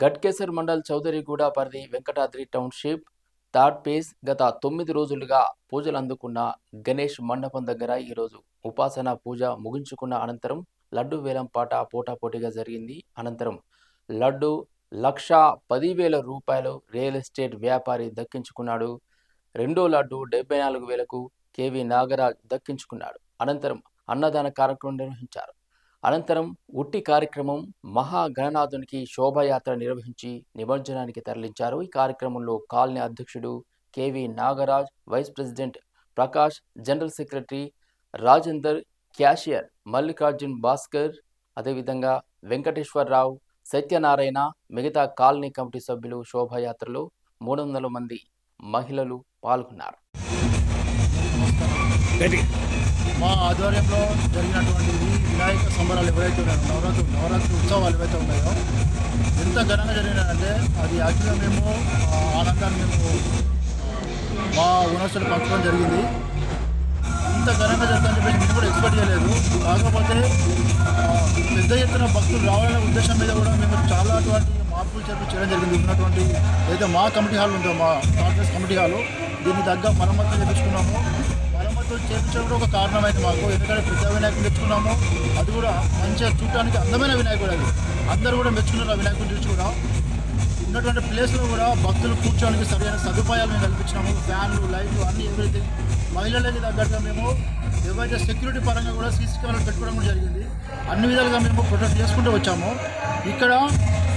గట్కేసర్ మండల్ చౌదరిగూడ పరిధి Venkatadri township. Third page గత తొమ్మిది రోజులుగా పూజలు అందుకున్న గణేష్ మండపం దగ్గర ఈరోజు ఉపాసన పూజ ముగించుకున్న అనంతరం లడ్డు వేలం పాట పోటాపోటీగా జరిగింది. అనంతరం లడ్డు లక్ష పదివేల రూపాయలు రియల్ ఎస్టేట్ వ్యాపారి దక్కించుకున్నాడు. రెండో లడ్డు డెబ్బై నాలుగు వేలకు కేవి నాగరాజ్ దక్కించుకున్నాడు. అనంతరం అన్నదాన కార్యక్రమం నిర్వహించారు. అనంతరం ఉట్టి కార్యక్రమం మహాగణనాథునికి శోభాయాత్ర నిర్వహించి నిమజ్జనానికి తరలించారు. ఈ కార్యక్రమంలో కాలనీ అధ్యక్షుడు K V Nagaraj vice president Prakash general secretary Rajender cashier Mallikarjun Bhaskar అదేవిధంగా వెంకటేశ్వరరావు సత్యనారాయణ మిగతా కాలనీ కమిటీ సభ్యులు శోభాయాత్రలో మూడు వందల మంది మహిళలు పాల్గొన్నారు. మా ఆధ్వర్యంలో జరిగినటువంటి ఈ వినాయక సంబరాలు ఎవరైతే ఉన్నాయో నవరాత్రి నవరాత్రి ఉత్సవాలు ఏవైతే ఉన్నాయో ఎంత ఘనంగా జరిగినాయంటే అది యాక్చువల్గా మేము ఆనందాన్ని మేము మా ఓనర్స్తో పంచడం జరిగింది. ఇంత ఘనంగా జరుగుతుందని చెప్పేసి మేము కూడా ఎక్స్పెక్ట్ చేయలేదు. కాకపోతే పెద్ద ఎత్తున భక్తులు రావాలనే ఉద్దేశం మీద కూడా మేము చాలా అటువంటి మార్పులు చేర్పులు చేయడం జరిగింది. ఉన్నటువంటి ఏదైతే మా కమిటీ హాల్ ఉందో మా కాంగ్రెస్ కమిటీ హాల్ దీన్ని తగ్గ మరమ్మతులు చేపించుకున్నాము. మరమ్మతులు చేయించడం కూడా ఒక కారణమైంది మాకు. ఎందుకంటే పెద్ద వినాయకుడు తెచ్చుకున్నాము. అది కూడా మంచిగా చూడటానికి అందమైన వినాయకుడు అది. అందరూ కూడా మెచ్చుకున్నారు ఆ వినాయకుడిని చూసి కూడా. ఉన్నటువంటి ప్లేస్లో కూడా భక్తులు కూర్చోడానికి సరైన సదుపాయాలు మేము కల్పించినాము. ఫ్యాన్లు లైట్లు అన్ని ఎవరైతే మహిళలకి తగ్గట్టుగా మేము ఏవైతే సెక్యూరిటీ పరంగా కూడా సీసీ కెమెరాలు పెట్టుకోవడం కూడా జరిగింది. అన్ని విధాలుగా మేము ప్రొటెక్ట్ చేసుకుంటూ వచ్చాము. ఇక్కడ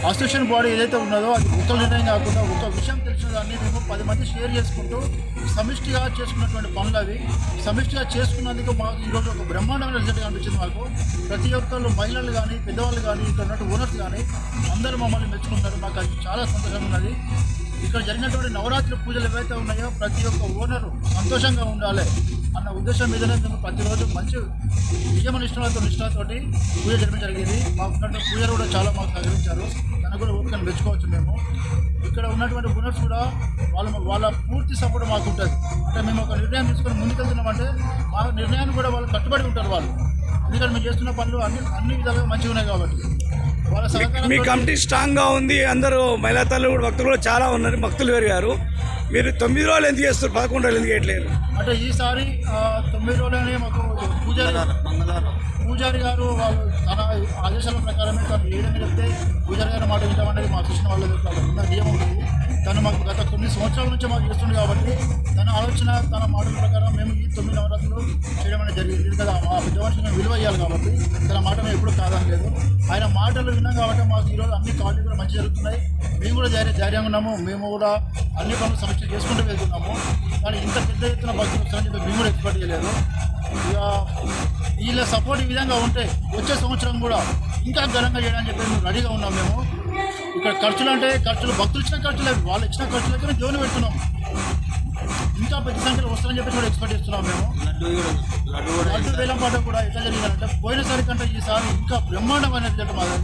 అసోసియేషన్ బాడీ ఏదైతే ఉన్నదో అది ఉత్తర నిర్ణయం కాకుండా ఒక విషయం తెలిసిన దాన్ని మేము పది మంది షేర్ చేసుకుంటూ సమిష్టిగా చేసుకున్నటువంటి పనులు అవి. సమిష్టిగా చేసుకున్నందుకు మాకు ఈరోజు ఒక బ్రహ్మాండమైన రిజల్ట్ కనిపించింది మాకు. ప్రతి ఒక్కళ్ళు మహిళలు కానీ పెద్దవాళ్ళు కానీ ఇక్కడ ఉన్నట్టు ఓనర్స్ కానీ అందరూ మమ్మల్ని మెచ్చుకుంటారు మాకు అది చాలా సంతోషంగా ఉన్నది. ఇక్కడ జరిగినటువంటి నవరాత్రి పూజలు ఏవైతే ఉన్నాయో ప్రతి ఒక్క ఓనరు సంతోషంగా ఉండాలి. అన్న ఉద్దేశం మీదనే మేము ప్రతిరోజు మంచి నిజమ నిష్ఠలతో నిష్ఠతోటి పూజ చేయడం జరిగింది. మాకు ఉన్నటువంటి పూజలు కూడా చాలా మాకు సహకరించారు. తనకు కూడా ఓపికను మెచ్చుకోవచ్చు మేము. ఇక్కడ ఉన్నటువంటి ఓనర్స్ కూడా వాళ్ళ వాళ్ళ పూర్తి సపోర్ట్ మాకు ఉంటుంది. అంటే మేము ఒక నిర్ణయం తీసుకొని ముందుకెళ్తున్నామంటే మా నిర్ణయాన్ని కూడా వాళ్ళు కట్టుబడి ఉంటారు వాళ్ళు. ఎందుకంటే మేము చేస్తున్న పనులు అన్ని అన్ని విధాలుగా మంచిగా ఉన్నాయి కాబట్టి. వాళ్ళ సహకారం మీ కమిటీ స్ట్రాంగ్గా ఉంది. అందరూ మహిళా తల్లు కూడా భక్తులు కూడా చాలా ఉన్నారు. భక్తులు పెరిగారు. మీరు తొమ్మిది రోజులు ఎందుకు చేస్తారు పదకొండు రోజులు ఎందుకు చేయట్లేదు? అంటే ఈసారి ఆ, తొమ్మిది రోజులనే మాకు పూజారి పూజారి గారు వాళ్ళు తన ఆదేశాల ప్రకారమే తను ఏదైనా చెప్తే పూజారి గారి మాట వింటామనేది మా కృష్ణ వాళ్ళ నియమం. ఉంది తను మాకు గత కొన్ని సంవత్సరాల నుంచి మాకు ఇస్తుంది కాబట్టి తన ఆలోచన తన మాటల ప్రకారం మేము ఈ తొమ్మిది నవరాత్రులు చేయడం అనేది జరిగింది కదా మా పెద్ద మనిషిని విలువ ఇవ్వాలి కాబట్టి తన మాట మేము ఎప్పుడు కాదని లేదు. ఆయన మాటలు విన్నాం కాబట్టి మాకు ఈరోజు అన్ని కాలేజీ కూడా మంచి జరుగుతున్నాయి. మేము కూడా ధైర్య ధైర్యంగా ఉన్నాము. మేము కూడా అన్ని పనులు సమస్య చేసుకుంటూ వెళ్తున్నాము. కానీ ఇంత పెద్ద ఎత్తున భక్తులు వస్తారని చెప్పి మేము కూడా ఎక్స్పెక్ట్ చేయలేదు. ఇక వీళ్ళ సపోర్ట్ ఈ విధంగా ఉంటే వచ్చే సంవత్సరం కూడా ఇంకా ఘనంగా చేయడానికి చెప్పి మేము రెడీగా ఉన్నాం మేము. ఇక్కడ ఖర్చులు అంటే ఖర్చులు భక్తులు ఇచ్చిన ఖర్చులు అవి వాళ్ళు ఇచ్చిన ఖర్చులకి జోను పెడుతున్నాం. ఇంకా పెద్ద సంఖ్యలో వస్తారని చెప్పి కూడా ఎక్స్పెక్ట్ చేస్తున్నాం మేము. లడ్డు వేలం పాట కూడా ఎట్లా జరిగిందంటే పోయినసారి కంటే ఈసారి ఇంకా బ్రహ్మాండమైన రిజల్ట్ మాది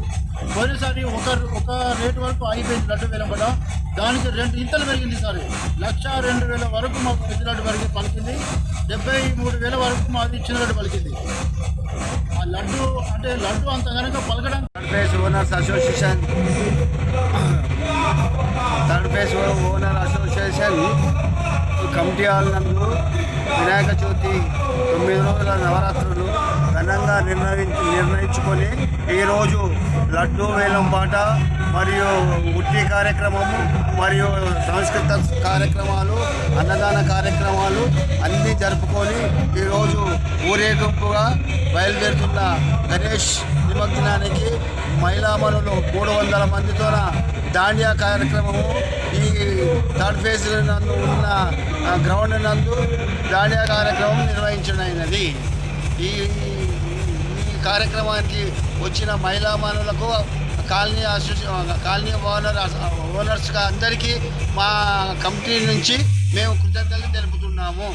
పోయినసారి ఒక ఒక రేటు వరకు అయిపోయింది లడ్డు వేలం పాట. దానికి రెండు ఇంతలు పెరిగింది సార్. లక్ష రెండు వేల వరకు మాకు పెద్ద లడ్డు పలికింది. డెబ్బై మూడు వేల వరకు మాది చిన్న పలికింది. ఆ లడ్డు అంటే లడ్డు అంత కనుక పలకడం third phase owners association third phase owner association committee hall నందు వినాయక చవితి తొమ్మిది రోజుల నవరాత్రులు ఘనంగా నిర్ణయించి నిర్ణయించుకొని ఈరోజు లడ్డు వేలం పాట మరియు ఉట్టి కార్యక్రమము మరియు సంస్కృత కార్యక్రమాలు అన్నదాన కార్యక్రమాలు అన్నీ జరుపుకొని ఈరోజు ఊరేగింపుగా బయలుదేరుతున్న గణేష్ నిమజ్జనానికి మహిళామణులు మూడు వందల మందితోన దాండియా కార్యక్రమము ఈ థర్డ్ ఫేజ్ నందు ఉన్న గ్రౌండ్ నందు దాండియా కార్యక్రమం నిర్వహించడమైనది ఈ కార్యక్రమానికి వచ్చిన మహిళామణులకు కాలనీ అసోసియే కాలనీ ఓనర్ ఓనర్స్ అందరికీ మా కంపెనీ నుంచి మేము కృతజ్ఞతలు తెలుపుతున్నాము.